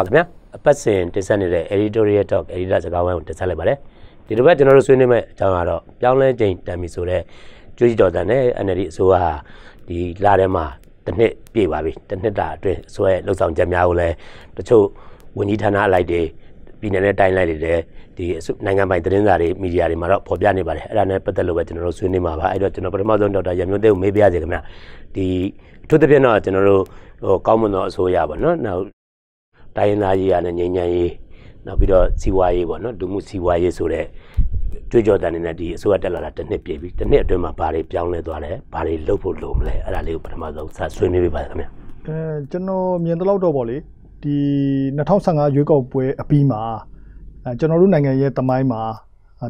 င်္ဂလာပါခင်ဗျာအပတ်စဉ်တင်ဆက်နေတဲ့ editorial talk editor စကားဝိုင်းကိုတင်ဆက်လိုက်ပါတယ်ဒီတစ်ပတ်ကျွန်တော်တို့ဆွေးနွေးမယ့်အကြောင်းကတော့ပြောင်းလဲချိန်တန်ပြီဆိုတဲ့ကြွေးကြော်တန်နဲ့ NLD အစိုးရဟာဒီလထဲမှာတစ်နှစ်ပြည့်ပါပြီတစ်နှစ်တာအတွင်းအစိုးရလှုပ်ဆောင်ချက်များကိုလည်းတချို့ဝန်ကြီးဌာနအလိုက်တွေပြည်နယ်နဲ့တိုင်းလိုက်တွေလည်းဒီနိုင်ငံပိုင်သတင်းစာတွေမီဒီယာတွေမှာတော့ဖော်ပြနေပါတယ်အဲ့ဒါနဲ့ပတ်သက်လို့ပဲကျွန်တော်တို့ဆွေးနွေးမှာပါအဲ့တော့ကျွန်တော်ပထမဆုံးဒေါက်တာရမျိုးသိကိုမေးပြရစီခင်ဗျဒီအထူးသဖြင့်တော့ကျွန်တော်တို့ဟိုကောင်းမွန်သောအစိုးရပါနော်နောက် တိုင်းရင်းသားရေးရနဲ့ငြိမ်းချမ်းရေးနောက်ပြီးတော့စီးပွားရေးပေါ့နော်ဒုမှုစီးပွားရေးဆိုတဲ့ကြွေးကြော်တန်နေတဲ့ဒီအစိုးရတက်လာတာတစ်နှစ်ပြည့်ပြီတစ်နှစ်အတွင်းမှာဘာတွေပြောင်းလဲသွားတယ်ဘာတွေလုပ်ဖို့လိုမလဲအဲ့ဒါလေးကိုပထမဆုံးစဆွေးနွေးပေးပါခင်ဗျအဲကျွန်တော်မြင်တော့တော့ပေါ့လေဒီ2015ရွေးကောက်ပွဲအပြီးမှာအဲကျွန်တော်တို့နိုင်ငံရဲ့တမိုင်းမှာ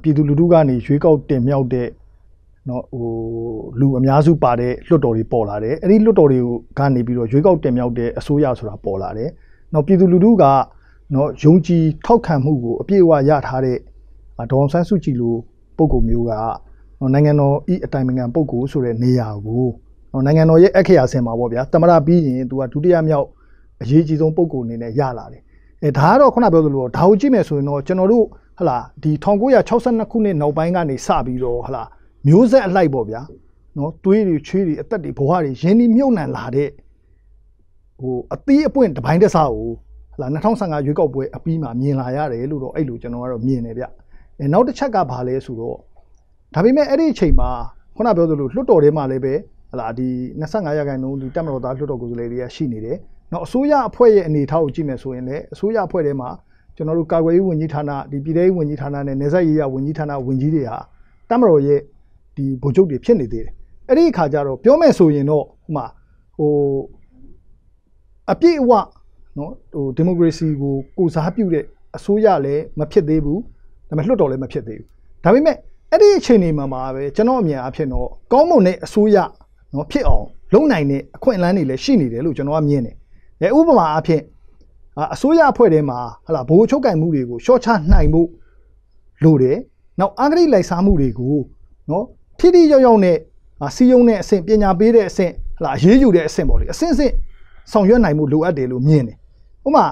ပြည်သူလူထုကနေရွေးကောက်တင်မြှောက်တဲ့နော်ဟိုလူအများစုပါတဲ့လွှတ်တော်တွေပေါ်လာတယ်အဲ့ဒီလွှတ်တော်တွေကနေပြီးတော့ရွေးကောက်တင်မြှောက်တဲ့အစိုးရဆိုတာပေါ်လာတယ် နော်ပြည်သူလူထုကနော်ယုံကြည်ထောက်ခံမှုကိုအပြည့်အဝရထားတဲ့ဒေါန်ဆန်းစုကြည်လိုပုံကိုမျိုးကနော်နိုင်ငံတော်ဤအတိုင်ပင်ခံပုံကိုဆိုတဲ့နေရာကိုနော်နိုင်ငံတော်ရဲ့အခရာဆင်မှာပေါ့ဗျာတမရပြီးရင်သူကဒုတိယမြောက်အရေးကြီးဆုံးပုံကိုအနေနဲ့ရလာတယ်အဲဒါကတော့ခုနပြောသလိုဒါကိုကြည့်မယ်ဆိုရင်တော့ကျွန်တော်တို့ဟလာဒီ1962ခုနှစ်နောက်ပိုင်းကနေစပြီးတော့ဟလာမျိုးဆက်အလိုက်ပေါ့ဗျာနော်သွေးတွေချွေးတွေအသက်တွေဘဝတွေရင်းနှီးမြုပ်နှံလာတဲ့ ဟိုအသီးအပွင့်တစ်ပိုင်းတစ်စားကိုဟလာ2015ရွေးကောက်ပွဲအပြီးမှာမြင်လာရတယ်လို့တော့အဲ့လိုကျွန်တော်ကတော့မြင်တယ်ဗျအဲနောက်တစ်ချက်ကဘာလဲဆိုတော့ဒါပေမဲ့အဲ့ဒီအချိန်မှာခုနပြောသလိုလွှတ်တော်ထဲမှာလည်းပဲဟလာဒီ25ရာခိုင်နှုန်းဒီတက်မတော်သားလွှတ်တော်ကိုယ်စားလှယ်တွေကရှိနေတယ်နောက်အစိုးရအဖွဲ့ရဲ့အနေအထားကိုကြည့်မယ်ဆိုရင်လည်းအစိုးရအဖွဲ့ထဲမှာကျွန်တော်တို့ကာကွယ်ရေးဝန်ကြီးဌာနဒီပြည်ထောင်ဝန်ကြီးဌာနနဲ့နေဆက်ရေးရဝန်ကြီးဌာနဝန်ကြီးတွေဟာတက်မတော်ရဲ့ဒီဗိုလ်ချုပ်တွေဖြစ်နေသေးတယ်အဲ့ဒီအခါကျတော့ပြောမယ်ဆိုရင်တော့ဟိုမှာဟို အပြည့်အဝနော်ဟိုဒီမိုကရေစီကိုကိုစားပြုတဲ့အစိုးရလည်းမဖြစ်သေးဘူးဒါပေမဲ့လွှတ်တော်လည်းမဖြစ်သေးဘူးဒါပေမဲ့အဲ့ဒီအခြေအနေမှာမှာပဲကျွန်တော်အမြင်အဖြစ်တော့ကောင်းမွန်တဲ့အစိုးရနော်ဖြစ်အောင်လုံနိုင်တဲ့အခွင့်အလမ်းတွေလည်းရှိနေတယ်လို့ကျွန်တော်ကမြင်တယ်။အဲဥပမာအဖြစ်အစိုးရအဖွဲ့ထဲမှာဟလာဘိုးချုပ်ကင်မှုတွေကိုရှော့ချနိုင်မှုလိုတယ်။နောက်အဂရိလိုက်စားမှုတွေကိုနော်ထိထိရောက်ရောက်နဲ့စီယုံတဲ့အဆင့်ပညာပေးတဲ့အဆင့်ဟလာအရေးယူတဲ့အဆင့်ပေါ့လေအဆင့်ဆင့် ဆောင်ရွက်နိုင်မှုလိုအပ်တယ်လို့မြင်တယ်။ဥပမာ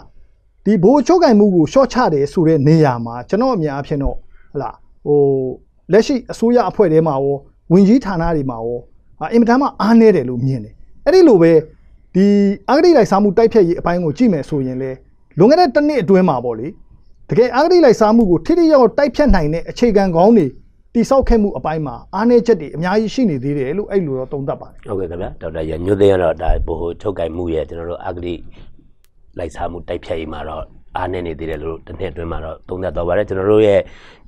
ဒီဘိုးချုပ်ကင်မှုကိုရှော့ချတယ်ဆိုတဲ့နေရာမှာကျွန်တော်အမြင်အဖြစ်တော့ဟလာဟိုလက်ရှိအစိုးရအဖွဲ့ထဲမှာရောဝင်ကြီးဌာနတွေမှာရောအင်မတန်မှအားနည်းတယ်လို့မြင်တယ်။အဲ့ဒီလိုပဲဒီအာဂတိလိုက်စားမှုတိုက်ဖြတ်ရေးအပိုင်းကိုကြည့်မယ်ဆိုရင်လေလွန်ခဲ့တဲ့တစ်နှစ်အတွင်းမှာပေါ့လေတကယ်အာဂတိလိုက်စားမှုကိုထိထိရောက်တိုက်ဖြတ်နိုင်တဲ့အခြေခံကောင်းတွေ တိဆောက်ခဲ့မှုအပိုင်းမှာအားနည်းချက်တွေအများကြီးရှိနေသေးတယ်လို့အဲ့လိုတော့သုံးသပ်ပါတယ်ဟုတ်ကဲ့ခင်ဗျာဒေါက်တာရညွှန်သိရတော့ဒါဘို့ထုတ်ကင်မှုရဲ့ကျွန်တော်တို့အာဂတိလိုက်စားမှုတိုက်ဖြတ်ရေးမှာတော့အားနေနေသေးတယ်လို့တစ်နှစ်အတွင်းမှာတော့သုံးသပ်တော့ပါတယ်ကျွန်တော်တို့ရဲ့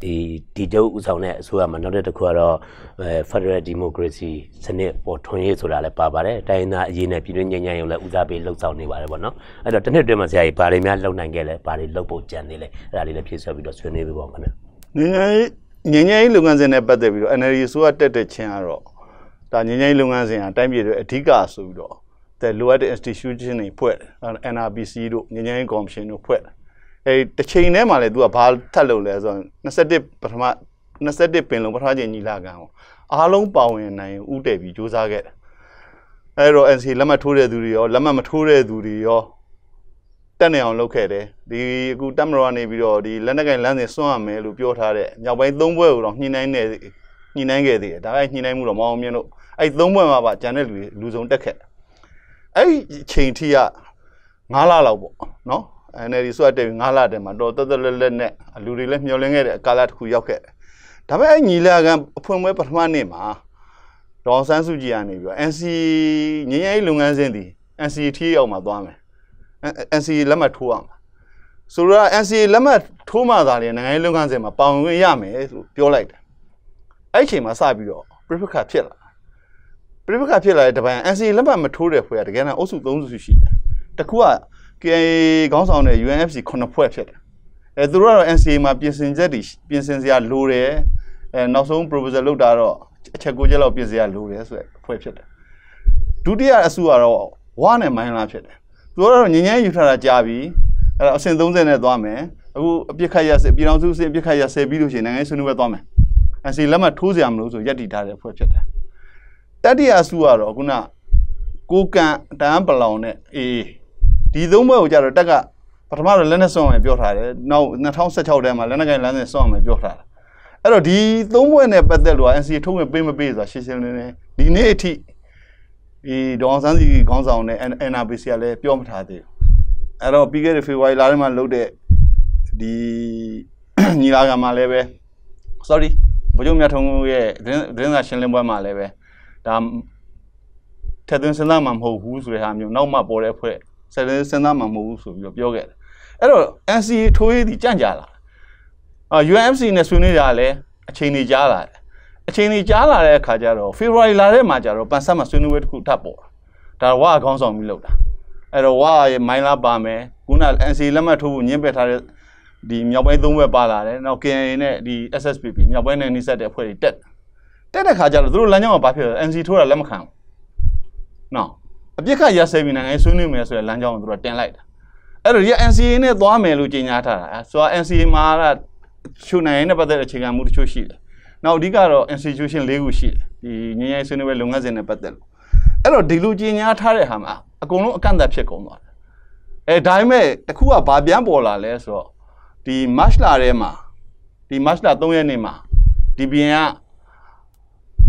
ဒီဒီကျုပ်ဥဆောင်တဲ့အစိုးရမှာနောက်တစ်ခုကတော့အဲ Federal Democracy စနစ်ပေါ်ထွန်းရေးဆိုတာလည်းပါပါတယ်တိုင်းသားအရေးနဲ့ပြည်တွင်းငြိမ်းချမ်းရေးလည်းဦးစားပေးလှုပ်ဆောင်နေပါတယ်ပေါ့နော်အဲ့တော့တစ်နှစ်အတွင်းမှာဆရာကြီးဘာတွေများလုပ်နိုင်ခဲ့လဲဘာတွေလုပ်ဖို့ကြံနေလဲအဲ့ဒါလေးလည်းဖြည့်ဆွဲပြီးတော့ဆွေးနွေးပေးပါဦးခင်ဗျငြိမ်းချမ်းရေး ငြိမ်းချမ်းရေးလုပ်ငန်းစဉ်နဲ့ပတ်သက်ပြီးတော့ NLD အစိုးရတက်တဲ့ချင်းကတော့ဒါငြိမ်းချမ်းရေးလုပ်ငန်းစဉ်အတိုင်းပြည်တွေအဓိကဆိုပြီးတော့တဲ့လိုအပ်တဲ့ institution တွေဖွဲ့တယ် NRPC တို့ငြိမ်းချမ်းရေး commission တို့ဖွဲ့တယ်အဲတစ်ချိန်ထဲမှာလေ तू ကဘာထပ်လုပ်လဲဆိုတော့21ပထမ21ပင်လုံးပထမချိန်ညီလာခံကိုအားလုံးပါဝင်နိုင်ဥတည်ပြီးစ조사ခဲ့တယ်အဲတော့ NC လက်မှတ်ထိုးတဲ့သူတွေရောလက်မှတ်မထိုးတဲ့သူတွေရော တက်နေအောင်လုပ်ခဲ့တယ်ဒီအခုတက်မတော်ကနေပြီးတော့ဒီလက်နက်ကင်လမ်းစဉ်စွန့်ရမယ်လို့ပြောထားတဲ့ညောင်ပိုင်း၃ဘွဲကိုတော့ညှိနှိုင်းနေညှိနှိုင်းခဲ့သေးတယ်ဒါကညှိနှိုင်းမှုတော့မအောင်မြင်လို့အဲ့၃ဘွဲမှာပါကျန်တဲ့လူလူစုံတက်ခဲ့အဲ့ဒီချိန်ထိက9လလောက်ပေါ့နော် NLD ဆိုတဲ့9လတည်းမှာတော့တော်တော်လက်လက်နဲ့လူတွေလည်းမျောလင်းခဲ့တဲ့ကာလတစ်ခုရောက်ခဲ့တယ်။ဒါပေမဲ့ညီလာခံအဖွင့်ပွဲပထမနေ့မှာဒေါ်ဆန်းစုကြည်ကနေပြီးတော့ NC ငញ្ញရေးလုပ်ငန်းစဉ်ဒီ NC ထီးအောင်မှာသွားမယ်။ NC လက်မှတ်ထိုးရမှာ။ဆိုတော့ NC လက်မှတ်ထိုးမှသာလေနိုင်ငံရေးလုပ်ငန်းစဉ်မှာပါဝင်ရမယ်လို့ပြောလိုက်တယ်။အဲ့ဒီအချိန်မှာစပြီးတော့ပြိပခါဖြစ်လာပြိပခါဖြစ်လာတဲ့တပိုင်း NC လက်မှတ်မထိုးတဲ့ဖွဲ့ကတကယ်တော့အုပ်စု၃စုရှိတယ်။တခုက KA ခေါင်းဆောင်တဲ့ UNFC 9ဖွဲ့ဖြစ်တယ်အဲသူတို့ကတော့ NCA မှာပြင်ဆင်ချက်တွေပြင်ဆင်စရာလိုတယ်အဲနောက်ဆုံး proposal လုပ်တာတော့အချက်ကိုချက်လောက်ပြင်စရာလိုတယ်ဆိုတဲ့ဖွဲ့ဖြစ်တယ်ဒုတိယအစုကတော့ဝါနဲ့မိုင်းလာဖြစ်တယ် သူတို့ကတော့ညဉ့်ညမ်းယူထားတာကြာပြီအဲတော့အဆင့်30နဲ့သွားမယ်အခုအပြစ်ခတ်ရဆဲပြည်တော်စုအဆင့်အပြစ်ခတ်ရဆဲပြီးလို့ရှိရင်နိုင်ငံဆွေးနွေးပွဲသွားမယ် NCA လက်မှတ်ထိုးစရာမလိုဆိုရက်တည်ထားတဲ့ဖွဲ့ဖြစ်တယ်တတိယအစုကတော့ခုနကိုကန်တန်းပလောင်နဲ့အေးဒီသုံးဘွဲကိုကြတော့တက်ကပထမတော့လက်နဲ့စွန့်အောင်ပြောထားတယ်နောက်2016ထဲမှာလက်နက်ကင်လမ်းစဉ်စွန့်အောင်ပြောထားတာအဲ့တော့ဒီသုံးဘွဲ့နဲ့ပတ်သက်လို့ NCA ထုတ်ဝင်ပေးမပေးဆိုတာရှင်းရှင်းလင်းလင်းဒီနေ့အထိ ဒီဒေါအောင်ဆန်းစီခေါင်းဆောင်နဲ့ NRPC ကလည်းပြောမထားသေးဘူးအဲ့တော့ပြီးခဲ့တဲ့ဖေဖော်ဝါရီလထဲမှာလုပ်တဲ့ဒီညီလာခံမှာလည်းပဲ sorry ဗိုလ်ချုပ်မြတ်ထုံးရဲ့သတင်းသတင်းစာရှင်းလင်းပွဲမှာလည်းပဲဒါထက်သွင်းစဉ်းစားမှာမဟုတ်ဘူးဆိုတဲ့ဟာမျိုးနောက်မှပေါ်တဲ့အဖွဲ့ဆက်စဉ်းစားမှာမဟုတ်ဘူးဆိုပြီးတော့ပြောခဲ့တယ်အဲ့တော့ NCA ထိုးရေးဒီကြန့်ကြာလာအာ UNFC နဲ့ဆွေးနွေးကြလည်းအချိန်ကြီးကြားလာတယ် အချိန်ကြီးကြားလာတဲ့အခါကျတော့ February လာတဲ့မှာကျတော့ပန်ဆက်မှာဆွေးနွေးပွဲတစ်ခုထပ်ပေါ်တာဒါဝါအကောင်းဆောင်ပြီးလုပ်တာအဲ့တော့ဝါရဲ့မိုင်းလာပါမယ်ခုန NCA လက်မှတ်ထိုးဖို့ညှင်းပယ်ထားတဲ့ဒီမြောက်ပိုင်းသုံးဘက်ပါလာတယ်နောက် KNA နဲ့ဒီ SSPP မြောက်ပိုင်းနဲ့နှိစက်တဲ့အဖွဲ့တွေတက်တက်တဲ့ခါကျတော့သူတို့လမ်းကြောင်းကဘာဖြစ်လဲ NCA ထိုးတာလက်မခံဘူးနော်အပြစ်ခတ်ရစဲပြီးနိုင်ငံဆွေးနွေးမယ်ဆိုတဲ့လမ်းကြောင်းကိုသူတို့တင်လိုက်တာအဲ့တော့ဒီ NCA နဲ့သွားမယ်လို့ကြေညာထားတာဆိုတော့ NCA မှာကရှုနိုင်တဲ့ပတ်သက်တဲ့အခြေခံမှုတချို့ရှိတယ် နောက်အဓိကတော့ institution ၄ခုရှိတယ်ဒီငင်းရိုင်းဆွေးနွေးပွဲလုပ်ငန်းစဉ်နဲ့ပတ်သက်လို့အဲ့တော့ဒီလိုကြီးညာထားတဲ့ဟာမှာအကုန်လုံးအကန့်အသတ်ဖြစ်ကုန်သွားတယ်အဲဒါပေမဲ့တခုကဘာပြန်ပေါ်လာလဲဆိုတော့ဒီ match လာထဲမှာဒီ match လာ၃ရက်နေမှာဒီဘင်က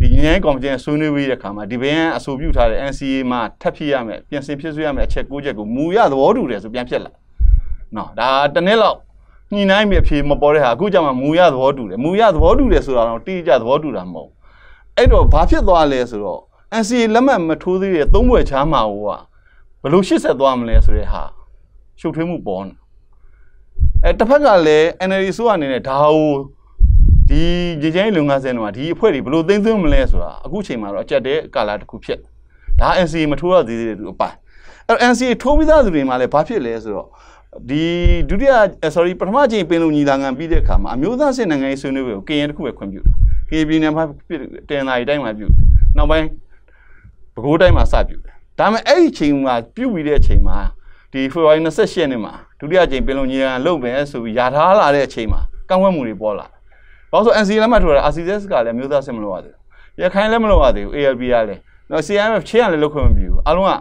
ဒီငင်းရိုင်းကော်မတီဆွေးနွေးပြီးတဲ့ခါမှာဒီဘင်ကအဆိုပြုထားတဲ့ NCA မှာထပ်ဖြစ်ရမယ်ပြင်ဆင်ဖြစ်ဆွေးရမယ်အချက်၉ချက်ကိုမူရသဘောတူတယ်ဆိုပြန်ဖြစ်လာနော်ဒါတနေ့လောက် ညှိနှိုင်းပြီးအဖြေမပေါ်တဲ့ဟာအခုကျမှမူရသဘောတူတယ်မူရသဘောတူတယ်ဆိုတာတော့တိကျသဘောတူတာမဟုတ်အဲ့တော့ဘာဖြစ်သွားလဲဆိုတော့ NCA လက်မှတ်မထိုးသေးတဲ့သုံးဘွယ်ချားမှာဟိုကဘယ်လိုရှစ်ဆက်သွားမလဲဆိုတဲ့ဟာရှုပ်ထွေးမှုပေါ်နေအဲတစ်ဖက်ကလည်း NLD ဆိုအနေနဲ့ဒါဟိုဒီကြည်ချင်းလုံငန်းစင်တွေမှာဒီအဖွဲ့တွေဘယ်လိုသိမ်းသွင်းမလဲဆိုတာအခုချိန်မှာတော့အကြက်တဲ့ကာလာတစ်ခုဖြစ်ဒါ NCA မထိုးရသေးတဲ့သူအပိုင်းအဲ NCA ထိုးပြီးသားသူတွေမှာလည်းဘာဖြစ်လဲဆိုတော့ ဒီဒုတိယ sorry ပထမချိန်ပင်လုံညီလာခံပြီးတဲ့အခါမှာအမျိုးသားစစ်နိုင်ငံရေးဆွေးနွေးပွဲကိုကရင်တစ်ခုပဲခွင့်ပြုတာ KB နဲ့မှတင်လာရီတိုင်းမှာပြုတယ်နောက်ပိုင်းပဲခူးတိုင်းမှာစပြုတယ်ဒါပေမဲ့အဲ့ဒီချိန်မှာပြုပြီးတဲ့အချိန်မှာဒီဖေဖော်ဝါရီ28ရက်နေ့မှာဒုတိယချိန်ပင်လုံညီလာခံလုပ်မယ်ဆိုပြီးယာထားလာတဲ့အချိန်မှာကန့်ကွက်မှုတွေပေါ်လာတယ်။ဘာလို့ဆို NCA လက်မှတ်ထိုးတာ RCS ကလည်းမျိုးသားစစ်မလို့ရသေးဘူး။ရခိုင်လည်းမလို့ရသေးဘူး ALP ကလည်းနော် CMF ချင်းကလည်းလုပ်ခွင့်မပြုဘူး။အလုံးက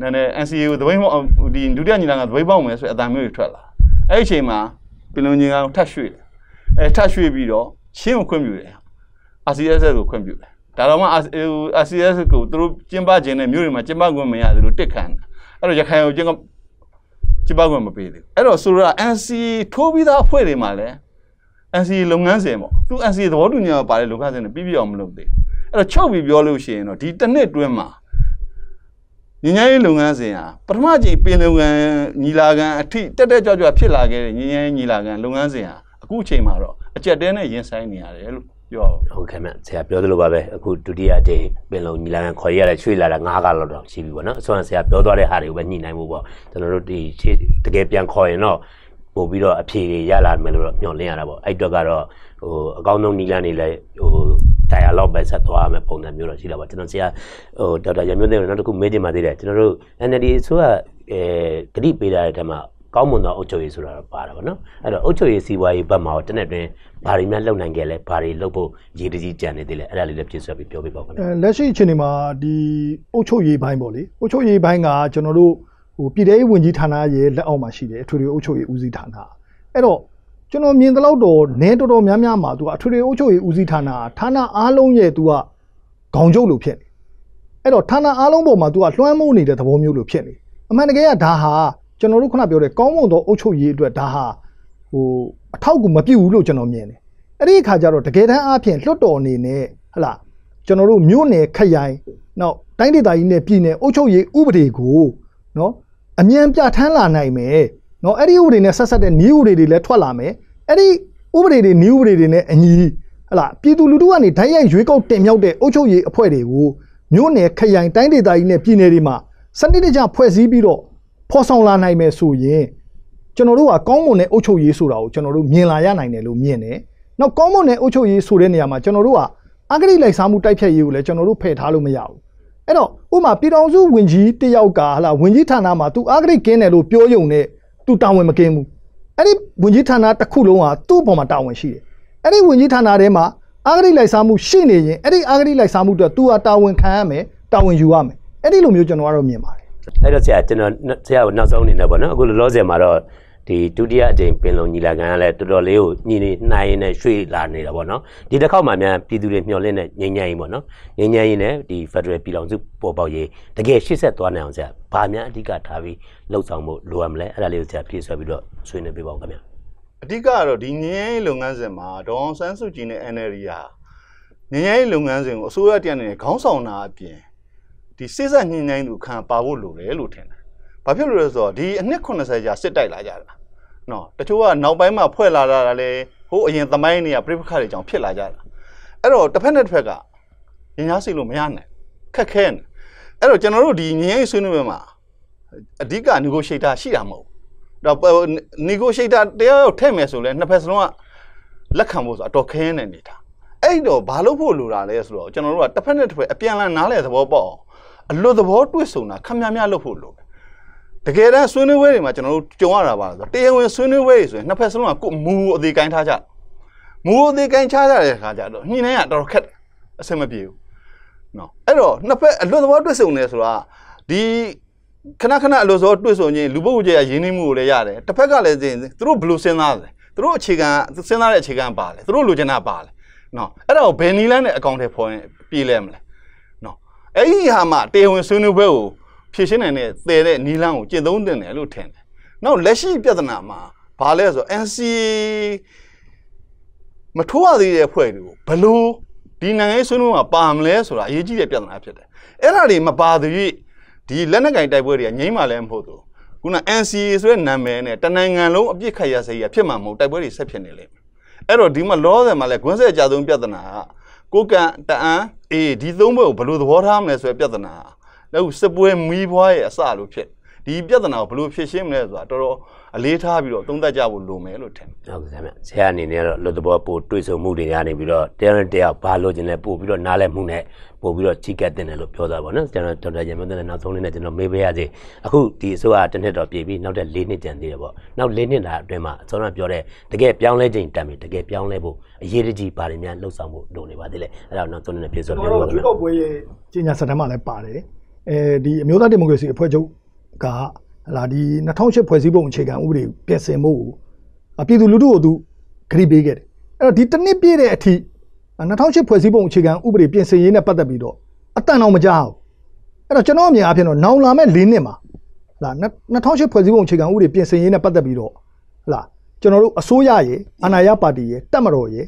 နည်းနည်း NCA ကိုသပိတ်ပေါက်ဒီဒုတိယညီလာခံသပိတ်ပေါက်မယ်ဆိုတဲ့အတန်မျိုးတွေထွက်လာ။အဲ့ဒီအချိန်မှာပင်လုံညီလာခံထပ်ရွှေ့တယ်။အဲထပ်ရွှေ့ပြီးတော့ချင်းကိုခွင့်ပြုတယ်။ RCS ကိုခွင့်ပြုတယ်။ဒါတော့မှ RCS ကိုသူတို့ကျင်းပခြင်းနဲ့မြို့တွေမှာကျင်းပခွင့်မရဘူးလို့တစ်ခံတယ်။အဲ့တော့ရခိုင်ကိုကျင်းကျင်းပခွင့်မပေးသေးဘူး။အဲ့တော့ဆိုတော့ NCA ထိုးပြီးသားအဖွဲ့တွေမှာလည်း NCA လုပ်ငန်းစဉ်ပေါ့သူ NCA သဘောတူညီမှာပါတဲ့လုပ်ငန်းစဉ်တွေပြီးပြည့်အောင်မလုပ်သေးဘူးအဲ့တော့ချုပ်ပြီးပြောလို့ရှိရင်တော့ဒီတစ်နှစ်တွင်းမှာ ညီညာရေးလုပ်ငန်းစဉ်ဟာပထမကြိမ်ပင်လုံကန်ညီလာခံအထိတက်တက်ကြွကြွဖြစ်လာခဲ့တဲ့ညီညာရေးညီလာခံလုပ်ငန်းစဉ်ဟာအခုချိန်မှာတော့အကြက်တဲနဲ့ရင်ဆိုင်နေရတယ်လို့ပြောပါဟုတ်ကဲ့မဲ့ဆရာပြောသလိုပါပဲအခုဒုတိယအကြိမ်ပင်လုံညီလာခံခေါ်ရရတဲ့ချွေလာတာ၅ကလောက်တော့ရှိပြီပေါ့နော်အစွမ်းဆရာပြောသွားတဲ့ဟာတွေကိုပဲညှိနှိုင်းဖို့ပေါ့ကျွန်တော်တို့ဒီတကယ်ပြန်ခေါ်ရင်တော့ပို့ပြီးတော့အဖြေတွေရလာမယ်လို့တော့မျှော်လင့်ရတာပေါ့အဲ့တော့ကတော့ဟိုအကောင်းဆုံးနီလန်းနေလဲဟို dialogue ပဲဆက်သွားမယ်ပုံစံမျိုးတော့ရှိတာပေါ့ကျွန်တော်ဆရာဟိုဒေါက်တာရမျိုးသိန်းနောက်တစ်ခုမေးချင်ပါသေးတယ်ကျွန်တော်တို့ NLD ဆိုကအဲဂတိပေးထားတဲ့ထဲမှာကောင်းမွန်သောအုပ်ချုပ်ရေးဆိုတာတော့ပါတာပေါ့နော်အဲ့တော့အုပ်ချုပ်ရေးစီးပွားရေးဘက်မှာတော့တနေ့တွင်ဘာတွေများလုပ်နိုင်ခဲ့လဲဘာတွေလုပ်ဖို့ရည်တကြီးကြံနေသေးလဲအဲ့ဒါလေးလည်းပြည့်စုံပြီးပြောပြပါဦးခင်ဗျာအဲလက်ရှိအခြေအနေမှာဒီအုပ်ချုပ်ရေးပိုင်းပေါ့လေအုပ်ချုပ်ရေးပိုင်းကကျွန်တော်တို့ဟိုပြည်ထောင်ရေးဝန်ကြီးဌာနရဲ့လက်အောက်မှာရှိတယ်အထွေထွေအုပ်ချုပ်ရေးဦးစီးဌာနအဲ့တော့ ကျွန်တော်မြင်သလောက်တော့နည်းတော်တော်များများမှာသူကအထွေထွေအုပ်ချုပ်ရေးဦးစီးဌာနဌာနအားလုံးရဲ့သူကခေါင်းချုပ်လို့ဖြစ်နေအဲ့တော့ဌာနအားလုံးပေါ်မှာသူကလွှမ်းမိုးနေတဲ့သဘောမျိုးလို့ဖြစ်နေအမှန်တကယ်ကဒါဟာကျွန်တော်တို့ခုနပြောတဲ့ကောင်းမွန်သောအုပ်ချုပ်ရေးအတွက်ဒါဟာဟိုအထောက်အကူမပြုဘူးလို့ကျွန်တော်မြင်တယ်အဲ့ဒီအခါကျတော့တကယ်တမ်းအားဖြင့်လွတ်တော်အနေနဲ့ဟလာကျွန်တော်တို့မြို့နယ်ခရိုင်နောက်တိုင်းဒေသကြီးနဲ့ပြည်နယ်အုပ်ချုပ်ရေးဥပဒေကိုနော်အမြန်ပြဋ္ဌာန်းလာနိုင်မယ် နော်အဲ့ဒီဥပဒေနဲ့ဆက်ဆက်တဲ့နည်းဥပဒေတွေလည်းထွက်လာမယ်အဲ့ဒီဥပဒေတွေနည်းဥပဒေတွေနဲ့အညီဟလာပြည်သူလူထုကနေဓာတ်ရိုက်ရွေးကောက်တင်မြှောက်တဲ့အုပ်ချုပ်ရေးအဖွဲ့တွေကိုမြို့နယ်ခရိုင်တိုင်းဒေသကြီးနဲ့ပြည်နယ်တွေမှာစနစ်တကျဖွဲ့စည်းပြီးတော့ဖော်ဆောင်လာနိုင်မယ်ဆိုရင်ကျွန်တော်တို့ကကောင်းမွန်တဲ့အုပ်ချုပ်ရေးဆိုတာကိုကျွန်တော်တို့မြင်လာရနိုင်တယ်လို့မြင်တယ်။နောက်ကောင်းမွန်တဲ့အုပ်ချုပ်ရေးဆိုတဲ့နေရာမှာကျွန်တော်တို့ကအဂရိလိုက်စားမှုတိုက်ဖြတ်ရေးကိုလည်းကျွန်တော်တို့ဖယ်ထားလို့မရဘူး။အဲ့တော့ဥပမာပြည်တော်စုဝင်ကြီးတယောက်ကဟလာဝင်ကြီးဌာနမှာသူအဂရိကင်းတယ်လို့ပြောယုံနဲ့ သူတာဝန်မကင်းဘူး။အဲ့ဒီဝင်ကြီးဌာနတစ်ခုလုံးကသူ့အပေါ်မှာတာဝန်ရှိတယ်။အဲ့ဒီဝင်ကြီးဌာနထဲမှာအဂရိလိုက်စားမှုရှိနေရင်အဲ့ဒီအဂရိလိုက်စားမှုအတွက်သူကတာဝန်ခံရမယ်တာဝန်ယူရမယ်။အဲ့ဒီလိုမျိုးကျွန်တော်ကတော့မြင်ပါတယ်အဲ့တော့ဆရာကျွန်တော်ဆရာကိုနောက်ဆုံးအနေနဲ့ပေါ့နော်အခုလောလောဆယ်မှာတော့ ဒီဒုတိယအကြိမ်ပင်လုံညီလာခံကလည်းတော်တော်လေးကိုညီနေနိုင်ရင်းနဲ့ရွှေ့လာနေတာပေါ့နော်ဒီတစ်ခေါက်မှမြန်ပြည်သူတွေမျှော်လင့်တဲ့ငြိမ်းချမ်းရေးပေါ့နော်ငြိမ်းချမ်းရေးနဲ့ဒီ Federal ပြည်ထောင်စုပေါ်ပေါက်ရေးတကယ်ရှေ့ဆက်သွားနိုင်အောင်ဆရာဘာများအဓိကထားပြီးလှုပ်ဆောင်ဖို့လိုရမလဲအဲ့ဒါလေးကိုဆရာဖြည့်ဆွဲပြီးတော့ဆွေးနွေးပေးပါဦးခင်ဗျာအဓိကတော့ဒီငြိမ်းရေးလုပ်ငန်းစဉ်မှာဒေါအောင်ဆန်းစုကြည်နဲ့ NLD ဟာငြိမ်းရေးလုပ်ငန်းစဉ်ကိုအစိုးရတရအနေနဲ့ခေါင်းဆောင်တာအပြင်ဒီစိစက်ညှိနှိုင်းသူခံပါဖို့လိုတယ်လို့ထင်တယ် ဘာဖြစ်လို့လဲဆိုတော့ဒီအနှစ်80ကြာစစ်တိုက်လာကြတာ။နော်တချို့ကနောက်ပိုင်းမှာဖွဲ့လာတာလည်းဟိုအရင်သမိုင်းတွေကပြိပခါတွေကြောင့်ဖြစ်လာကြတာ။အဲ့တော့တစ်ဖက်နဲ့တစ်ဖက်ကညညာစိတ်လို့မရနိုင်ခက်ခဲနေ။အဲ့တော့ကျွန်တော်တို့ဒီငញ្ញရေးဆွေးနွေးပွဲမှာအဓိက negotiator ရှိတာမဟုတ်ဘူးတော့ negotiator တရားရောက်ထည့်မယ်ဆိုလဲနှစ်ဖက်စလုံးကလက်ခံဖို့ဆိုအတော်ခဲနေနေတာအဲ့တော့ဘာလို့ဖို့လိုတာလဲဆိုတော့ကျွန်တော်တို့ကတစ်ဖက်နဲ့တစ်ဖက်အပြန်အလှန်နားလည်သဘောပေါက်အောင်အလွတ်သဘောတွေ့ဆုံတာခက်များများလုပ်ဖို့လို တယ်တကယ်တမ်းဆွေးနွေးပွဲတွေမှာကျွန်တော်တို့ကြုံရတာပါဆိုတော့တရားဝင်ဆွေးနွေးပွဲတွေဆိုရင်နှစ်ဖက်စလုံးကကိုမူအသေးကိုင်းထားကြမူအသေးကိုင်းချကြတဲ့ခါကျတော့ညှိနှိုင်းရတော်တော်ခက်တယ်အဆင်မပြေဘူးနော်အဲ့တော့နှစ်ဖက်အလွတ်သဘောတွေ့ဆုံနေဆိုတာဒီခဏခဏအလိုစောတွေ့ဆုံချင်းလူပုဂ္ဂိုလ်ကြီးရင်းနှီးမှုကိုလည်းရတယ်တစ်ဖက်ကလည်းသိရင်သူတို့ဘယ်လိုစဉ်းစားလဲသူတို့အခြေခံစဉ်းစားတဲ့အခြေခံပါလဲသူတို့လိုချင်တာပါလဲနော်အဲ့ဒါကိုဘယ်နီလန်းနဲ့အကောင့်ထဲဖော်ရင်ပြေးလဲမလဲနော်အဲ့ဒီဟာမှတရားဝင်ဆွေးနွေးပွဲကို ဖြည့်ရှင်းနိုင်တဲ့တည်တဲ့နီလန်းကိုကျင့်သုံးတင်တယ်လို့ထင်တယ်နောက်လက်ရှိပြဿနာမှာဘာလဲဆိုတော့ NCA မထိုးရသေးတဲ့အဖွဲ့တွေကိုဘလို့ဒီနိုင်ငံရေးဆွေးနွေးမှာပါမလဲဆိုတာအရေးကြီးတဲ့ပြဿနာဖြစ်တယ်အဲ့ဒါတွေမပါသေး၍ဒီလက်နက်ကင်တိုက်ပွဲတွေကငြိမ်းမှလည်းမဟုတ်ဘူးခုန NCA ဆိုတဲ့နာမည်နဲ့တနိုင်ငံလုံးအပြစ်ခတ်ရစေရဖြစ်မှာမဟုတ်တိုက်ပွဲတွေဆက်ဖြစ်နေလိမ့်မယ်အဲ့တော့ဒီမှာလောဆယ်မှာလည်းခွန်းဆက်အကြဆုံးပြဿနာကကိုကန်တအန်းအေးဒီသုံးဘက်ကိုဘယ်လိုသဘောထားမလဲဆိုတဲ့ပြဿနာ လည်းစစ်ပွဲမီးပွားရဲ့အစလို့ဖြစ်ဒီပြဿနာကိုဘယ်လိုဖြေရှင်းမလဲဆိုတာတော်တော်အလေးထားပြီးတော့သုံးသပ်ကြဖို့လိုမယ်လို့ထင်တယ်ဟုတ်ကဲ့ခင်ဗျဆရာအနေနဲ့ကတော့လွတ်တဘောပို့တွေ့ဆုံမှုတွေကနေပြီးတော့တရားနဲ့တရားဘာလို့ကျင်လဲပို့ပြီးတော့နားလည်မှုနဲ့ပို့ပြီးတော့ချိကတ်တင်တယ်လို့ပြောတာပါနော်ကျွန်တော်ဒေါက်တာရမန်တဲ့နောက်ဆုံးလေးနဲ့ကျွန်တော်မေးပေးရစီအခုဒီအစိုးရတစ်နှစ်တော့ပြည့်ပြီးနောက်တဲ့၄နှစ်ကျန်သေးတယ်ပေါ့နောက်၄နှစ်တာအတွင်းမှာအစောကပြောတဲ့တကယ်ပြောင်းလဲခြင်းတတ်ပြီတကယ်ပြောင်းလဲဖို့အရေးတကြီးဘာတွေများလှုပ်ဆောင်ဖို့လိုနေပါသေးလဲအဲ့ဒါနောက်ဆုံးလေးနဲ့ပြေဆိုကျွန်ပြောတော်ပါတို့ခင်ဗျရွေးကောက်ပွဲရဲ့ကြီးညာစက်တမ်းမှာလည်းပါတယ် အဲဒီအမျိုးသားဒီမိုကရေစီအဖွဲ့ချုပ်ကလာဒီ2008ဖွဲ့စည်းပုံအခြေခံဥပဒေပြင်ဆင်မှုကိုအပြည်သူလူထုကိုသူဂရိပေးခဲ့တယ်အဲ့တော့ဒီတစ်နှစ်ပြည့်တဲ့အထိ2008ဖွဲ့စည်းပုံအခြေခံဥပဒေပြင်ဆင်ရေးနဲ့ပတ်သက်ပြီးတော့အတန်အောင်မကြောက်အဲ့တော့ကျွန်တော်အမြင်အရဖြစ်တော့နောင်လာမဲ့၄နှစ်မှာလာ2008ဖွဲ့စည်းပုံအခြေခံဥပဒေပြင်ဆင်ရေးနဲ့ပတ်သက်ပြီးတော့လာကျွန်တော်တို့အစိုးရရဲ့အာဏာရပါတီရဲ့တက်မတော်ရဲ့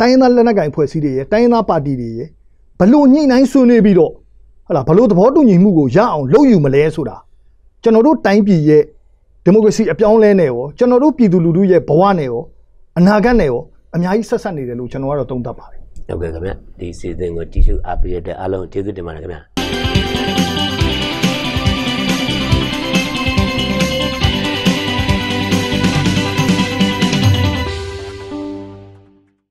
တိုင်းရင်းသားလက်နက်ကိုင်ဖွဲ့စည်းတွေရဲ့တိုင်းရင်းသားပါတီတွေရဲ့ဘလို့ညှိနှိုင်းဆွေးနွေးပြီးတော့ ဟလာဘလို့သဘောတူညီမှုကိုရအောင်လုပ်ယူမလဲဆိုတာကျွန်တော်တို့တိုင်းပြည်ရဲ့ဒီမိုကရေစီအပြောင်းလဲနဲ့ရောကျွန်တော်တို့ပြည်သူလူထုရဲ့ဘဝနဲ့ရောအနာဂတ်နဲ့ရောအများကြီးဆက်ဆက်နေတယ်လို့ကျွန်တော်ကတော့သုံးသပ်ပါတယ်ဟုတ်ကဲ့ခင်ဗျဒီစီစဉ်ကိုတီးရှုအားပေးတဲ့အားလုံးကျေးဇူးတင်ပါတယ်ခင်ဗျ